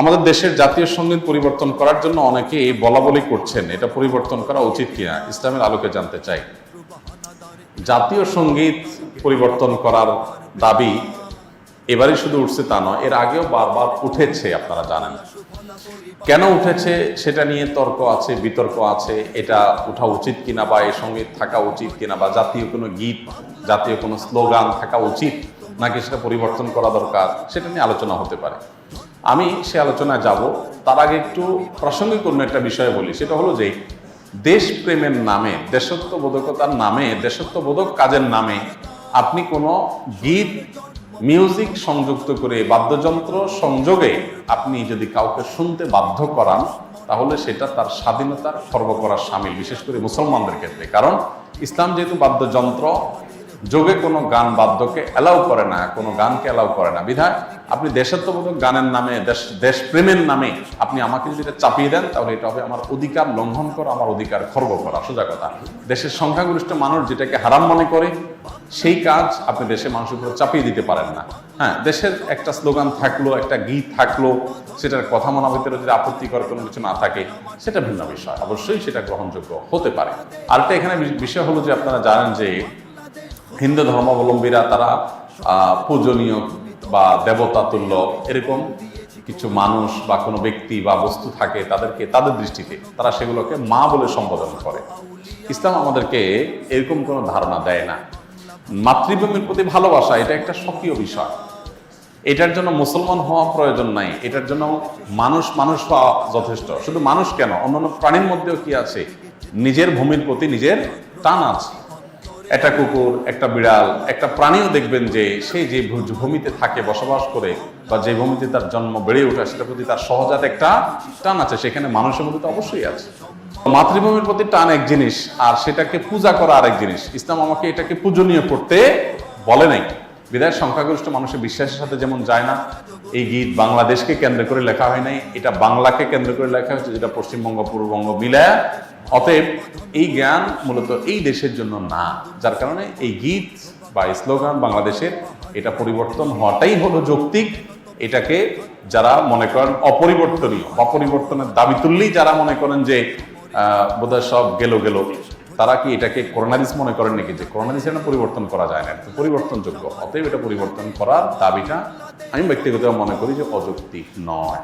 আমাদের দেশের জাতীয় সংগীত পরিবর্তন করার জন্য অনেকে বলা বলি করছেন, এটা পরিবর্তন করা উচিত কিনা, ইসলামের আলোকে জানতে চাই। জাতীয় সংগীত পরিবর্তন করার দাবি এবারই শুধু উঠছে তা নয়, এর আগেও বারবার উঠেছে, আপনারা জানেন। কেন উঠেছে সেটা নিয়ে তর্ক আছে, বিতর্ক আছে, এটা উঠা উচিত কিনা বা এই সংগীত থাকা উচিত কিনা বা জাতীয় কোনো গীত, জাতীয় কোনো স্লোগান থাকা উচিত নাকি সেটা পরিবর্তন করা দরকার, সেটা নিয়ে আলোচনা হতে পারে। আমি সে আলোচনায় যাব। তার আগে একটু প্রাসঙ্গিক অন্য একটা বিষয় বলি, সেটা হলো যে দেশপ্রেমের নামে, দেশত্ববোধকতার নামে, দেশত্ববোধক কাজের নামে আপনি কোনো গীত, মিউজিক সংযুক্ত করে বাদ্যযন্ত্র সংযোগে আপনি যদি কাউকে শুনতে বাধ্য করান, তাহলে সেটা তার স্বাধীনতার খর্ব করার সামিল, বিশেষ করে মুসলমানদের ক্ষেত্রে। কারণ ইসলাম যেহেতু বাদ্যযন্ত্র যোগে কোনো গান বাদ্যকে অ্যালাউ করে না, কোনো গানকে অ্যালাউ করে না। বিধায় আপনি দেশাত্মবোধক গানের নামে, দেশ, দেশপ্রেমের নামে আপনি আমাকে যদি এটা চাপিয়ে দেন, তাহলে এটা হবে আমার অধিকার লঙ্ঘন করা, আমার অধিকার খর্ব করা। সোজা কথা। দেশের সংখ্যাগরিষ্ঠ মানুষ যেটাকে হারাম মনে করে, সেই কাজ আপনি দেশের মানুষের উপরে চাপিয়ে দিতে পারেন না। হ্যাঁ দেশের একটা স্লোগান থাকল, একটা গীত থাকল, সেটার কথা মনা ভিতরে যদি আপত্তিকর কোনো কিছু না থাকে, সেটা ভিন্ন বিষয়। অবশ্যই সেটা গ্রহণযোগ্য হতে পারে। আরেকটা এখানে বিষয় হলো যে আপনারা জানেন যে হিন্দু ধর্মাবলম্বীরা তারা পূজনীয় বা দেবতা তুল্য এরকম কিছু মানুষ বা কোনো ব্যক্তি বা বস্তু থাকে তাদেরকে, তাদের দৃষ্টিতে তারা সেগুলোকে মা বলে সম্বোধন করে। ইসলাম আমাদেরকে এরকম কোনো ধারণা দেয় না। মাতৃভূমির প্রতি ভালোবাসা, এটা একটা স্বকীয় বিষয়। এটার জন্য মুসলমান হওয়া প্রয়োজন নাই। এটার জন্য মানুষ মানুষ হওয়া যথেষ্ট। শুধু মানুষ কেন? অন্যান্য প্রাণীর মধ্যেও কি আছে? নিজের ভূমির প্রতি নিজের টান আছে। একটা কুকুর, একটা বিড়াল, একটা প্রাণীও দেখবেন যে সে যে ভূমিতে থাকে, বসবাস করে বা যে ভূমিতে তার জন্ম বেড়ে ওঠা, সেটার প্রতি তার সহজাত একটা টান আছে। সেখানে মানুষের মধ্যে তো অবশ্যই আছে। মাতৃভূমির প্রতি টান এক জিনিস, আর সেটাকে পূজা করা আরেক জিনিস। ইসলাম আমাকে এটাকে পূজনীয় করতে বলে নাই। বিদায় সংখ্যাগরিষ্ঠ মানুষের বিশ্বাসের সাথে যেমন যায় না, এই গীত বাংলাদেশকে কেন্দ্র করে লেখা হয় নাই, এটা বাংলাকে কেন্দ্র করে লেখা হয়েছে, যেটা পশ্চিমবঙ্গ, পূর্ববঙ্গ মিলায়। অতএব এই জ্ঞান মূলত এই দেশের জন্য না, যার কারণে এই গীত বা স্লোগান বাংলাদেশের এটা পরিবর্তন হওয়াটাই হলো যৌক্তিক। এটাকে যারা মনে করেন অপরিবর্তনীয় বা পরিবর্তনের দাবি তুললেই যারা মনে করেন যে বোধহয় সব গেল গেল। তারা কি এটাকে করোনারিস মনে করেন নাকি যে করোনারিস এটা পরিবর্তন করা যায় না? এটা পরিবর্তনযোগ্য। অতএব এটা পরিবর্তন করার দাবিটা আমি ব্যক্তিগতভাবে মনে করি যে অযৌক্তিক নয়।